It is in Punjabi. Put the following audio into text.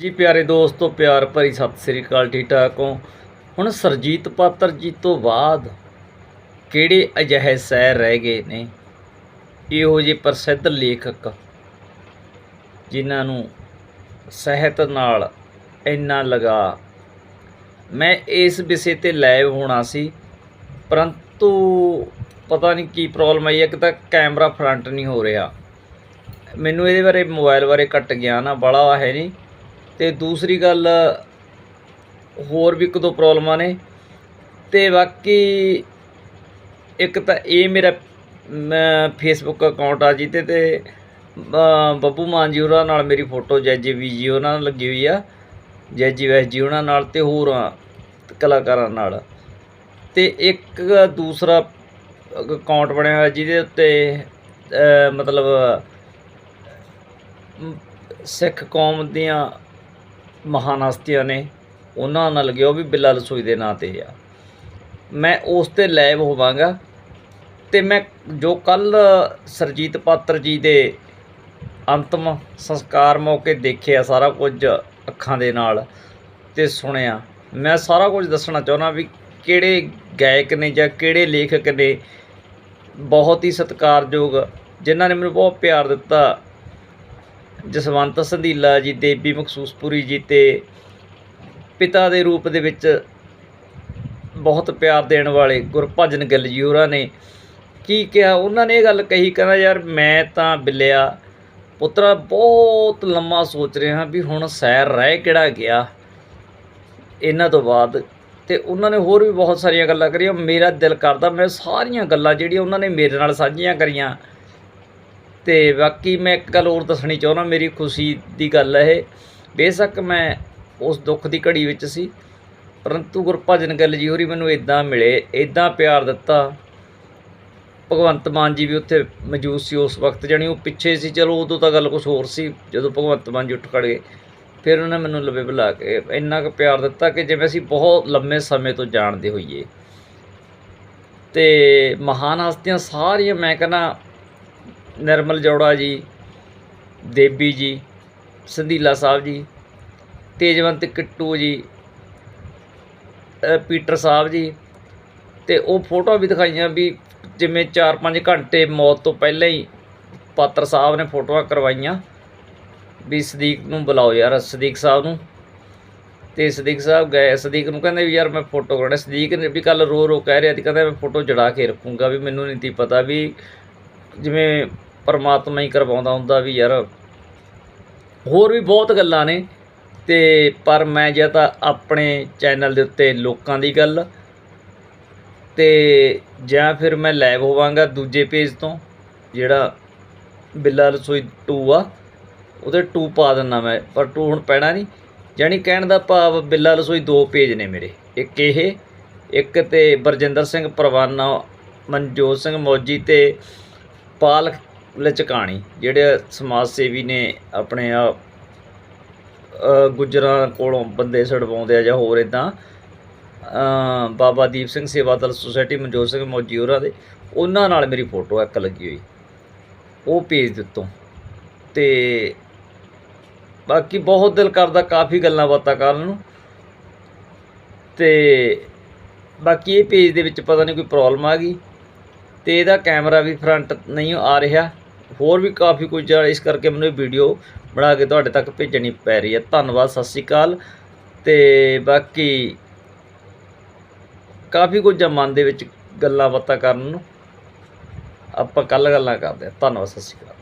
ਜੀ ਪਿਆਰੇ ਦੋਸਤੋ, ਪਿਆਰ ਭਰੀ ਸਤਿ ਸ੍ਰੀ ਅਕਾਲ, ਠੀਕ ਠਾਕ ਹੋ? ਹੁਣ ਸਰਜੀਤ ਪਾਤਰ ਜੀ ਤੋਂ ਬਾਅਦ ਕਿਹੜੇ ਅਜਿਹੇ ਸ਼ਹਿਰ ਰਹਿ ਗਏ ਨੇ? ਇਹੋ ਜਿਹੇ ਪ੍ਰਸਿੱਧ ਲੇਖਕ ਜਿਨ੍ਹਾਂ ਨੂੰ ਸਾਹਿਤ ਨਾਲ ਇੰਨਾ ਲਗਾ। ਮੈਂ ਇਸ ਵਿਸ਼ੇ ਤੇ ਲਾਈਵ ਹੋਣਾ ਸੀ, ਪਰੰਤੂ ਪਤਾ ਨਹੀਂ ਕੀ ਪ੍ਰੋਬਲਮ ਆਈ ਹੈ ਕਿ ਤਾਂ ਕੈਮਰਾ ਫਰੰਟ ਨਹੀਂ ਹੋ ਰਿਹਾ। ਮੈਨੂੰ ਇਹਦੇ ਬਾਰੇ ਮੋਬਾਈਲ ਬਾਰੇ ਘੱਟ ਗਿਆਨ ਆ, ਬੜਾ ਹੈ ਨਹੀਂ। ਤੇ ਦੂਸਰੀ ਗੱਲ ਹੋਰ ਵੀ ਇੱਕ ਦੋ ਪ੍ਰੋਬਲਮਾਂ ਨੇ। ਤੇ ਬਾਕੀ ਇੱਕ ਤਾਂ ਇਹ ਮੇਰਾ ਮੈਂ ਫੇਸਬੁੱਕ ਅਕਾਊਂਟ ਆ ਜਿਹਦੇ ਤੇ ਅ, ਬੱਬੂ ਮਾਨ ਜੀ ਉਹਨਾਂ ਨਾਲ ਮੇਰੀ ਫੋਟੋ ਜੈਜੀ ਵੀ ਜੀ ਉਹਨਾਂ ਨਾਲ ਲੱਗੀ ਹੋਈ ਆ। ਜੈਜੀ ਵੈਸ ਜੀ ਉਹਨਾਂ ਨਾਲ ਤੇ ਹੋਰ ਕਲਾਕਾਰਾਂ ਨਾਲ। ਤੇ ਇੱਕ ਦੂਸਰਾ ਅਕਾਊਂਟ ਬਣਿਆ ਹੋਇਆ ਜਿਹਦੇ ਉੱਤੇ ਮਤਲਬ ਸਿੱਖ ਕੌਮ ਦੀਆਂ ਮਹਾਨ ਹਸਤੀਆਂ ਨੇ ਉਹਨਾਂ ਨਾਲ ਲੱਗਿਆ ਉਹ ਵੀ ਬਿੱਲਾ ਰਸੋਈ ਦੇ ਨਾਂ ਤੇ ਆ। ਮੈਂ ਉਸ ਤੇ ਲਾਈਵ ਹੋਵਾਂਗਾ ਤੇ ਮੈਂ ਜੋ ਕੱਲ ਸਰਜੀਤ ਪਾਤਰ ਜੀ ਦੇ ਅੰਤਮ ਸੰਸਕਾਰ ਮੌਕੇ ਦੇਖਿਆ ਸਾਰਾ ਕੁਝ ਅੱਖਾਂ ਦੇ ਨਾਲ ਤੇ ਸੁਣਿਆ। ਮੈਂ ਸਾਰਾ ਕੁਝ ਦੱਸਣਾ ਚਾਹੁੰਦਾ ਵੀ ਕਿਹੜੇ ਗਾਇਕ ਨੇ ਜਾਂ ਕਿਹੜੇ ਲੇਖਕ ਨੇ ਬਹੁਤ ਹੀ ਸਤਿਕਾਰਯੋਗ, ਜਿਨ੍ਹਾਂ ਨੇ ਮੈਨੂੰ ਬਹੁਤ ਪਿਆਰ ਦਿੱਤਾ ਜਸਵੰਤ ਸੰਧੀਲਾ ਜੀ ਦੇਵੀ ਮਖਸੂਸਪੁਰੀ ਜੀ ਤੇ ਪਿਤਾ ਦੇ ਰੂਪ ਦੇ ਵਿੱਚ ਬਹੁਤ ਪਿਆਰ ਦੇਣ ਵਾਲੇ ਗੁਰਭਜਨ ਗਿੱਲ ਜੀ ਹੋਰਾਂ ਨੇ ਕੀ ਕਿਹਾ? ਉਹਨਾਂ ਨੇ ਇਹ ਗੱਲ ਕਹੀ, ਕਹਿੰਦਾ ਯਾਰ ਮੈਂ ਤਾਂ ਬਿੱਲਿਆ ਪੁੱਤਰਾ ਬਹੁਤ ਲੰਮਾ ਸੋਚ ਰਿਹਾ ਵੀ ਹੁਣ ਸੈਰ ਰਹਿ ਕਿਹੜਾ ਗਿਆ ਇਹਨਾਂ ਤੋਂ ਬਾਅਦ। ਤੇ ਉਹਨਾਂ ਨੇ ਹੋਰ ਵੀ ਬਹੁਤ ਸਾਰੀਆਂ ਗੱਲਾਂ ਕਰੀਆਂ। ਮੇਰਾ ਦਿਲ ਕਰਦਾ ਮੈਂ ਸਾਰੀਆਂ ਗੱਲਾਂ ਜਿਹੜੀਆਂ ਉਹਨਾਂ ਨੇ ਮੇਰੇ ਨਾਲ ਸਾਂਝੀਆਂ ਕਰੀਆਂ ਤੇ ਬਾਕੀ ਮੈਂ ਇੱਕ ਗੱਲ ਹੋਰ ਦੱਸਣੀ ਚਾਹੁੰਦਾ, ਮੇਰੀ ਖੁਸ਼ੀ ਦੀ ਗੱਲ ਹੈ ਇਹ। ਬੇਸ਼ੱਕ ਮੈਂ ਉਸ ਦੁੱਖ ਦੀ ਘੜੀ ਵਿੱਚ ਸੀ, ਪਰੰਤੂ ਗੁਰਭਜਨ ਗੱਲ ਜੀ ਹੋਰੀ ਮੈਨੂੰ ਇਦਾਂ ਮਿਲੇ ਇਦਾਂ ਪਿਆਰ ਦਿੱਤਾ। ਭਗਵੰਤ ਮਾਨ ਜੀ ਵੀ ਉੱਥੇ ਮੌਜੂਦ ਸੀ ਉਸ ਵਕਤ, ਜਾਣੀ ਉਹ ਪਿੱਛੇ ਸੀ, ਚਲੋ ਉਦੋਂ ਤਾਂ ਗੱਲ ਕੁਝ ਹੋਰ ਸੀ, ਜਦੋਂ ਭਗਵੰਤ ਮਾਨ ਜੀ ਉੱਠ ਖੜ ਗਏ। ਫਿਰ ਉਹਨੇ ਮੈਨੂੰ ਲਵੇ ਬੁਲਾ ਕੇ, ਇੰਨਾ ਕੁ ਪਿਆਰ ਦਿੱਤਾ ਕਿ ਜਿਵੇਂ ਅਸੀਂ ਬਹੁਤ ਲੰਮੇ ਸਮੇਂ ਤੋਂ ਜਾਣਦੇ ਹੋਈਏ। ਤੇ ਮਹਾਨ ਹਸਤੀਆਂ ਸਾਰੀਆਂ, ਮੈਂ ਕਹਿੰਦਾ ਨਿਰਮਲ ਜੋੜਾ ਜੀ, ਦੇਬੀ ਜੀ, ਸੰਧੀਲਾ ਸਾਹਿਬ ਜੀ, ਤੇਜਵੰਤ ਕਿੱਟੂ ਜੀ ਪੀਟਰ ਸਾਹਿਬ ਜੀ, ਤੇ ਉਹ ਫੋਟੋ ਵੀ ਦਿਖਾਈਆਂ ਵੀ ਜਿਵੇਂ 4-5 ਘੰਟੇ ਮੌਤ ਤੋਂ ਪਹਿਲਾਂ ਹੀ ਪਾਤਰ ਸਾਹਿਬ ਨੇ ਫੋਟੋਆਂ ਕਰਵਾਈਆਂ ਵੀ ਸਦੀਕ ਨੂੰ ਬੁਲਾਓ ਯਾਰ, ਸਦੀਕ ਸਾਹਿਬ ਨੂੰ। ਤੇ ਸਦੀਕ ਸਾਹਿਬ ਗਏ, ਸਦੀਕ ਨੂੰ ਕਹਿੰਦੇ ਵੀ ਯਾਰ ਮੈਂ ਫੋਟੋ ਕਰਾਉਣਾ ਸਦੀਕ ਨੇ ਵੀ ਕੱਲ ਰੋ ਰੋ ਕਹਿ ਰਿਹਾ ਸੀ, ਕਹਿੰਦਾ ਮੈਂ ਫੋਟੋ ਜੜਾ ਕੇ ਰੱਖੂੰਗਾ ਵੀ ਮੈਨੂੰ ਨਹੀਂ ਤੀ ਪਤਾ ਵੀ ਜਿਵੇਂ ਪਰਮਾਤਮਾ ਹੀ ਕਰਵਾਉਂਦਾ ਹੁੰਦਾ ਵੀ ਯਾਰ ਹੋਰ ਵੀ ਬਹੁਤ ਗੱਲਾਂ ਨੇ ਤੇ ਪਰ ਮੈਂ ਜੇ ਤਾਂ ਆਪਣੇ ਚੈਨਲ ਦੇ ਉੱਤੇ ਲੋਕਾਂ ਦੀ ਗੱਲ ਤੇ ਜਾਂ ਫਿਰ ਮੈਂ ਲਾਈਵ ਹੋਵਾਂਗਾ ਦੂਜੇ ਪੇਜ ਤੋਂ, ਜਿਹੜਾ ਬਿੱਲਾ ਰਸੋਈ 2 ਆ, ਉਹਦੇ 2 ਪਾ ਦਿੰਨਾ ਮੈਂ, ਪਰ 2 ਹੁਣ ਪੈਣਾ ਨਹੀਂ। ਜਾਣੀ ਕਹਿਣ ਦਾ ਭਾਵ ਬਿੱਲਾ ਰਸੋਈ ਦੋ ਪੇਜ ਨੇ ਮੇਰੇ, ਇੱਕ ਇਹ, ਇੱਕ ਤੇ ਬਰਜਿੰਦਰ ਸਿੰਘ ਪਰਵਾਨਾ, ਮਨਜੋਤ ਸਿੰਘ ਮੌਜੀ ਤੇ ਪਾਲ ਲਚਕਾਣੀ ਜਿਹੜੇ ਸਮਾਜ ਸੇਵੀ ਨੇ ਆਪਣੇ ਆ ਅ, ਗੁੱਜਰਾਂ ਕੋਲੋਂ ਬੰਦੇ ਛਡਵਾਉਂਦੇ ਆ ਜਾਂ ਹੋਰ ਇਦਾਂ ਬਾਬਾ ਦੀਪ ਸਿੰਘ ਸੇਵਾ ਦਲ ਸੁਸਾਇਟੀ ਮਨਜੋਤ ਸਿੰਘ ਮੌਜੀ ਹੋਰਾਂ ਦੇ ਉਹਨਾਂ ਨਾਲ ਮੇਰੀ ਫੋਟੋ ਇੱਕ ਲੱਗੀ ਹੋਈ। ਉਹ ਭੇਜ ਦਿੱਤੋਂ ਤੇ ਬਾਕੀ ਬਹੁਤ ਦਿਲ ਕਰਦਾ ਕਾਫੀ ਗੱਲਾਂ ਬਾਤਾਂ ਕਰਨ ਨੂੰ। ਤੇ ਬਾਕੀ ਇਹ ਪੇਜ ਦੇ ਵਿੱਚ ਪਤਾ ਨਹੀਂ ਕੋਈ ਪ੍ਰੋਬਲਮ ਆ ਗਈ। ਤੇ ਇਹਦਾ ਕੈਮਰਾ ਵੀ ਫਰੰਟ ਨਹੀਂ ਆ ਰਿਹਾ। ਹੋਰ ਵੀ ਕਾਫੀ ਕੁਝ ਆ ਇਸ ਕਰਕੇ ਮੈਨੂੰ ਇਹ ਵੀਡੀਓ ਬਣਾ ਕੇ ਤੁਹਾਡੇ ਤੱਕ ਭੇਜਣੀ ਪੈ ਰਹੀ ਹੈ। ਧੰਨਵਾਦ, ਸਤਿ ਸ਼੍ਰੀ ਅਕਾਲ। ਤੇ ਬਾਕੀ ਕਾਫੀ ਕੁਝ ਆ ਮਨ ਦੇ ਵਿੱਚ ਗੱਲਾਂ ਬਾਤਾਂ ਕਰਨ ਨੂੰ। ਆਪਾਂ ਕੱਲ ਗੱਲਾਂ ਕਰਦੇ ਹਾਂ। ਧੰਨਵਾਦ, ਸਤਿ ਸ਼੍ਰੀ ਅਕਾਲ।